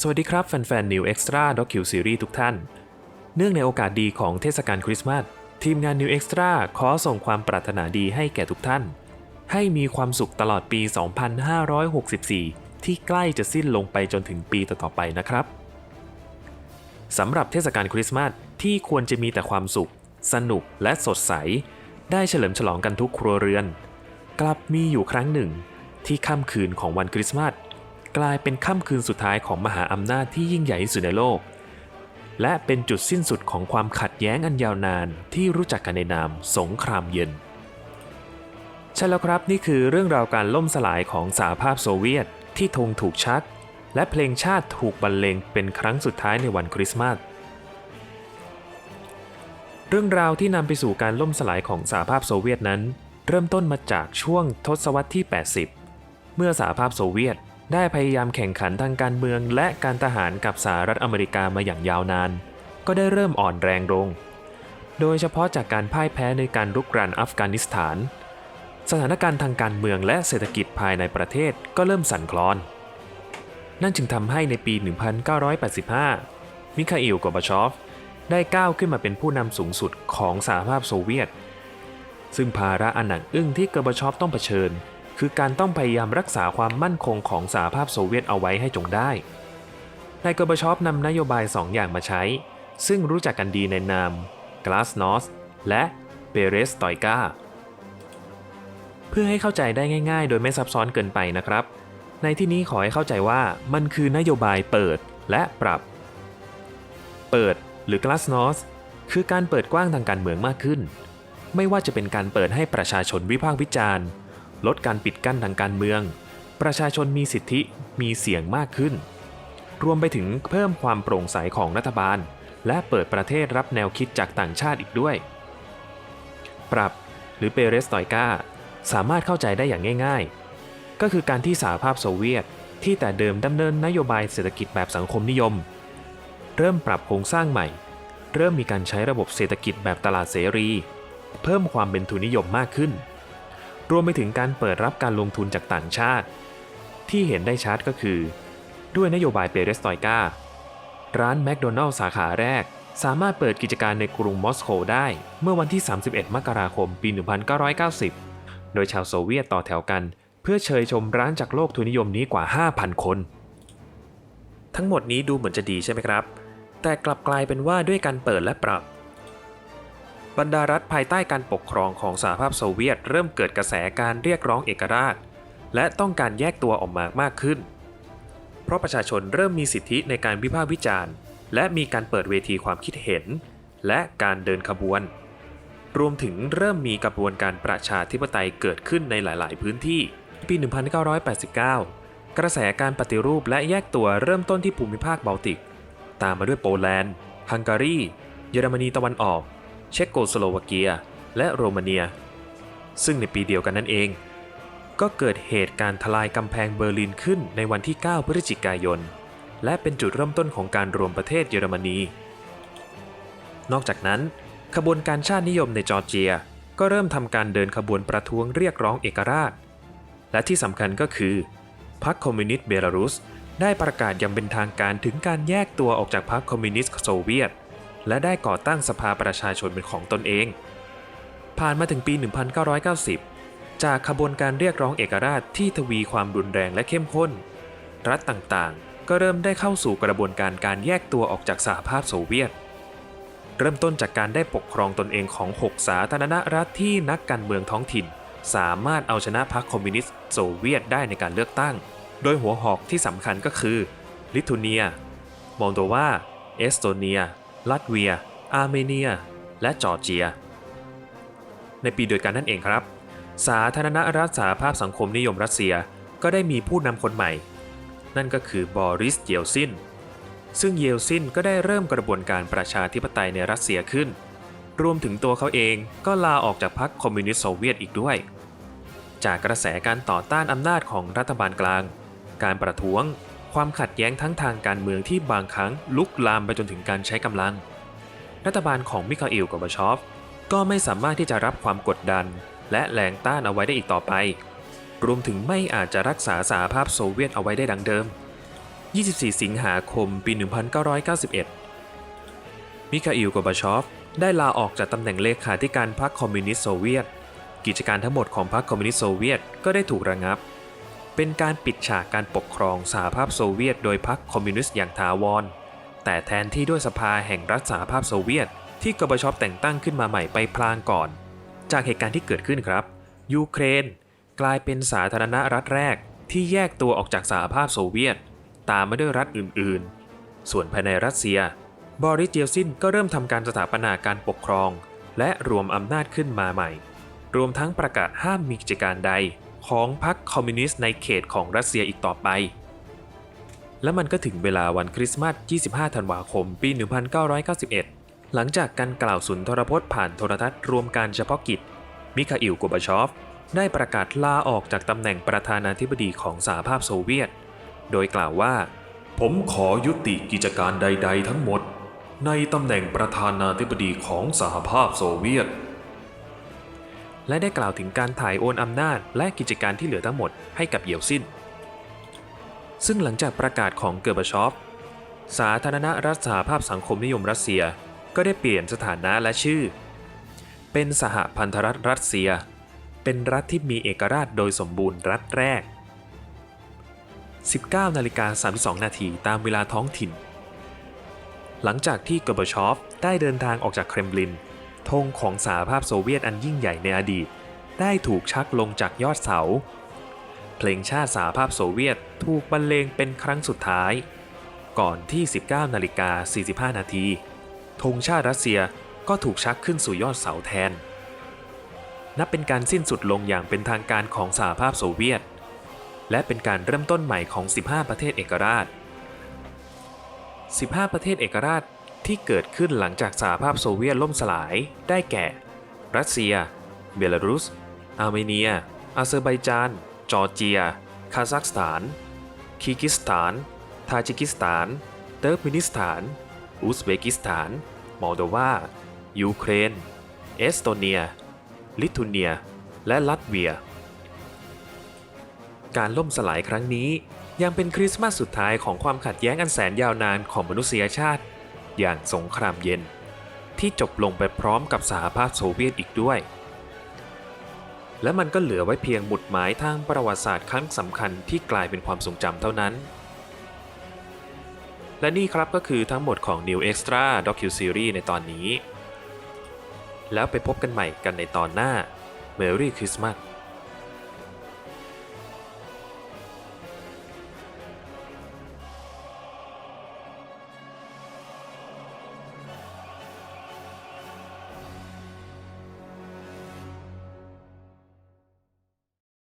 สวัสดีครับแฟนๆ New Extra Docu Series ทุกท่าน เนื่องในโอกาสดีของเทศกาลคริสต์มาส ทีมงาน New Extra ขอส่งความปรารถนาดีให้แก่ทุกท่าน ให้มีความสุขตลอดปี 2564 ที่ใกล้จะสิ้นลงไปจนถึงปีต่อๆไปนะครับ สำหรับเทศกาลคริสต์มาสที่ควรจะมีแต่ความสุข สนุกและสดใส ได้เฉลิมฉลองกันทุกครัวเรือน กลับมีอยู่ครั้งหนึ่ง ที่ค่ำคืนของวันคริสต์มาส กลายเป็นค่ำคืนสุดท้ายของมหาอำนาจที่ยิ่งใหญ่ที่สุดในโลก และเป็นจุดสิ้นสุดของความขัดแย้งอันยาวนานที่รู้จักกันในนามสงครามเย็น ใช่แล้วครับนี่คือเรื่องราวการล่มสลายของสหภาพโซเวียตที่ธงถูกชัก และเพลงชาติถูกบรรเลงเป็นครั้งสุดท้ายในวันคริสต์มาสเรื่องราวที่นำไปสู่การล่มสลายของสหภาพโซเวียตนั้น เริ่มต้นมาจากช่วงทศวรรษที่ 80 เมื่อสหภาพโซเวียต ได้พยายามแข่งขันทางการเมืองและการทหารกับสหรัฐอเมริกามาอย่างยาวนาน ก็ได้เริ่มอ่อนแรงลง โดยเฉพาะจากการพ่ายแพ้ในการรุกรานอัฟกานิสถาน สถานการณ์ทางการเมืองและเศรษฐกิจภายในประเทศก็เริ่มสั่นคลอน นั่นจึงทำให้ในปี 1985 มิคาอิลกอบาชอฟ ได้ก้าวขึ้นมาเป็นผู้นำสูงสุดของสหภาพโซเวียต ซึ่งภาระอันหนักอึ้งที่กอบาชอฟต้องเผชิญ คือการต้องพยายามรักษาความมั่นคงของสหภาพโซเวียตเอาไว้ให้จงได้นายกอร์บชอฟนำนโยบาย2ออย่างมาใช้ ซึ่งรู้จักกันดีในนามกลาสนอสและเปเรสตอยกาเพื่อให้เข้าใจได้ง่าย ๆ โดยไม่ซับซ้อนเกินไปนะครับ ในที่นี้ขอให้เข้าใจว่ามันคือนโยบายเปิดและปรับ เปิดหรือ glasnost คือการเปิดกว้างทางการเมืองมากขึ้น ไม่ว่าจะเป็นการเปิดให้ประชาชนวิพากษ์วิจารณ์ ลดการปิดกั้นทางการเมือง ประชาชนมีสิทธิมีเสียงมากขึ้น รวมไปถึงเพิ่มความโปร่งใสของรัฐบาล และเปิดประเทศรับแนวคิดจากต่างชาติอีกด้วย ปรับหรือเปเรสตอยกาสามารถเข้าใจได้อย่างง่าย ๆ ก็คือการที่สหภาพโซเวียตที่แต่เดิมดำเนินนโยบายเศรษฐกิจแบบสังคมนิยม เริ่มปรับโครงสร้างใหม่ เริ่มมีการใช้ระบบเศรษฐกิจแบบตลาดเสรี เพิ่มความเป็นทุนนิยมมากขึ้น รวมไปถึงการเปิดรับการลงทุนจากต่างชาติ ที่เห็นได้ชัดก็คือ ด้วยนโยบายเปเรสตอยการ้านแมคโดนัลล์สาขาแรก สามารถเปิดกิจการในกรุงมอสโกได้เมื่อวันที่ 31 มกราคม ปี 1990 โดยชาวโซเวียตต่อแถวกัน เพื่อเชยชมร้านจากโลกทุนนิยมนี้กว่า 5,000 คน ทั้งหมดนี้ดูเหมือนจะดีใช่ไหมครับ แต่กลับกลายเป็นว่าด้วยการเปิดและปรับ บรรดารัฐภายใต้การปกครองของสหภาพโซเวียตเริ่มเกิดกระแสการเรียกร้องเอกราช และต้องการแยกตัวออกมามากขึ้น เพราะประชาชนเริ่มมีสิทธิในการวิพากษ์วิจารณ์ และมีการเปิดเวทีความคิดเห็น และการเดินขบวน รวมถึงเริ่มมีกระบวนการประชาธิปไตยเกิดขึ้นในหลาย ๆ พื้นที่ ปี 1989 กระแสการปฏิรูปและแยกตัวเริ่มต้นที่ภูมิภาคบอลติก ตามมาด้วยโปแลนด์ ฮังการี เยอรมนีตะวันออก เช็กโกสโลวาเกีย และโรมาเนีย ซึ่งในปีเดียวกันนั่นเอง ก็เกิดเหตุการณ์ทลายกำแพงเบอร์ลินขึ้นในวันที่ 9 พฤศจิกายน และเป็นจุดเริ่มต้นของการรวมประเทศเยอรมนี นอกจากนั้น ขบวนการชาตินิยมในจอร์เจีย ก็เริ่มทำการเดินขบวนประท้วงเรียกร้องเอกราช และที่สำคัญก็คือพรรคคอมมิวนิสต์เบลารุสได้ประกาศอย่างเป็นทางการถึงการแยกตัวออกจากพรรคคอมมิวนิสต์โซเวียต และได้ก่อตั้งสภาประชาชนเป็นของตนเอง ผ่านมาถึงปี 1990 จากขบวนการเรียกร้องเอกราชที่ทวีความรุนแรงและเข้มข้น รัฐต่างๆ ก็เริ่มได้เข้าสู่กระบวนการการแยกตัวออกจากสหภาพโซเวียต เริ่มต้นจากการได้ปกครองตนเองของ 6 สาธารณรัฐที่นักการเมืองท้องถิ่น สามารถเอาชนะพรรคคอมมิวนิสต์โซเวียตได้ในการเลือกตั้ง โดยหัวหอกที่สำคัญก็คือ ลิทัวเนีย มอลโดวา เอสโตเนีย ลัตเวีย อาร์เมเนีย และจอร์เจีย ในปีเดียวกันนั่นเองครับ สาธารณรัฐสหภาพสังคมนิยมรัสเซียก็ได้มีผู้นำคนใหม่ นั่นก็คือบอริส เยลซิน ซึ่งเยลซินก็ได้เริ่มกระบวนการประชาธิปไตยในรัสเซียขึ้น รวมถึงตัวเขาเองก็ลาออกจากพรรคคอมมิวนิสต์โซเวียตอีกด้วย จากกระแสการต่อต้านอำนาจของรัฐบาลกลาง การประท้วง ความขัดแย้งทั้งทางการเมืองที่บางครั้งลุกลามไปจนถึงการใช้กำลัง รัฐบาลของมิคาอิลกอบชอฟก็ไม่สามารถที่จะรับความกดดัน และแรงต้านเอาไว้ได้อีกต่อไป รวมถึงไม่อาจจะรักษาสหภาพโซเวียตเอาไว้ได้ดังเดิม 24 สิงหาคม ปี 1991 มิคาอิลโกบชอฟได้ลาออกจากตำแหน่งเลขาธิการพรรคคอมมิวนิสต์โซเวียต กิจการทั้งหมดของพรรคคอมมิวนิสต์โซเวียตก็ได้ถูกระงับ เป็นการปิดฉากการปกครองสหภาพโซเวียตโดยพรรคคอมมิวนิสต์อย่างถาวร แต่แทนที่ด้วยสภาแห่งรัฐสหภาพโซเวียต ที่กบชอปแต่งตั้งขึ้นมาใหม่ไปพลางก่อน จากเหตุการณ์ที่เกิดขึ้นครับ ยูเครน กลายเป็นสาธารณรัฐแรกที่แยกตัวออกจากสหภาพโซเวียต ตามมาด้วยรัฐอื่นๆ ส่วนภายในรัสเซีย บอริสเจลซินก็เริ่มทำการสถาปนาการปกครอง และรวมอำนาจขึ้นมาใหม่ รวมทั้งประกาศห้ามมีกิจการใด ของพรรคคอมมิวนิสต์ในเขตของรัสเซียอีกต่อไป และมันก็ถึงเวลาวันคริสต์มาส 25 ธันวาคม ปี 1991 หลังจากการกล่าวสุนทรพจน์ผ่านโทรทัศน์รวมการเฉพาะกิจ มิคาอิลโกบาชอฟ ได้ประกาศลาออกจากตำแหน่งประธานาธิบดีของสหภาพโซเวียต โดยกล่าวว่า ผมขอยุติกิจการใด ๆ ทั้งหมด ในตำแหน่งประธานาธิบดีของสหภาพโซเวียต และได้กล่าวถึงการถ่ายโอนอำนาจและกิจการที่เหลือทั้งหมดให้กับเยลซิน ซึ่งหลังจากประกาศของเกอร์บาชอฟ สาธารณรัฐสหภาพสังคมนิยมรัสเซียก็ได้เปลี่ยนสถานะและชื่อ เป็นสหพันธรัฐรัสเซีย เป็นรัฐที่มีเอกราชโดยสมบูรณ์รัฐแรก 19นาฬิกา32 นาทีตามเวลาท้องถิ่น หลังจากที่เกอร์บาชอฟได้เดินทางออกจากเครมลิน ธงของสหภาพโซเวียตอันยิ่งใหญ่ในอดีต ได้ถูกชักลงจากยอดเสา เพลงชาติสหภาพโซเวียตถูกบรรเลงเป็นครั้งสุดท้าย ก่อนที่ 19นาฬิกา45 นาทีธงชาติรัสเซียก็ถูกชักขึ้นสู่ยอดเสาแทน นับเป็นการสิ้นสุดลงอย่างเป็นทางการของสหภาพโซเวียต และเป็นการเริ่มต้นใหม่ของ 15 ประเทศเอกราช 15 ประเทศเอกราช ที่เกิดขึ้นหลังจากสหภาพโซเวียตล่มสลาย ได้แก่ รัสเซีย เบลารุส อาร์เมเนีย อาเซอร์ไบจาน จอร์เจีย คาซัคสถาน คีร์กิสถาน ทาจิกิสถาน เติร์กมินิสถาน อุซเบกิสถาน มอลโดวา ยูเครน เอสโตเนีย ลิทัวเนีย และลัตเวีย การล่มสลายครั้งนี้ยังเป็นคริสต์มาสสุดท้ายของความขัดแย้งอันแสนยาวนานของมนุษยชาติ อย่างสงครามเย็น ที่จบลงไปพร้อมกับสหภาพโซเวียตอีกด้วย และมันก็เหลือไว้เพียงหมุดหมายทางประวัติศาสตร์ครั้งสำคัญที่กลายเป็นความทรงจำเท่านั้น และนี่ครับก็คือทั้งหมดของ New Extra Docu Series ในตอนนี้ แล้วไปพบกันใหม่กันในตอนหน้า Merry Christmas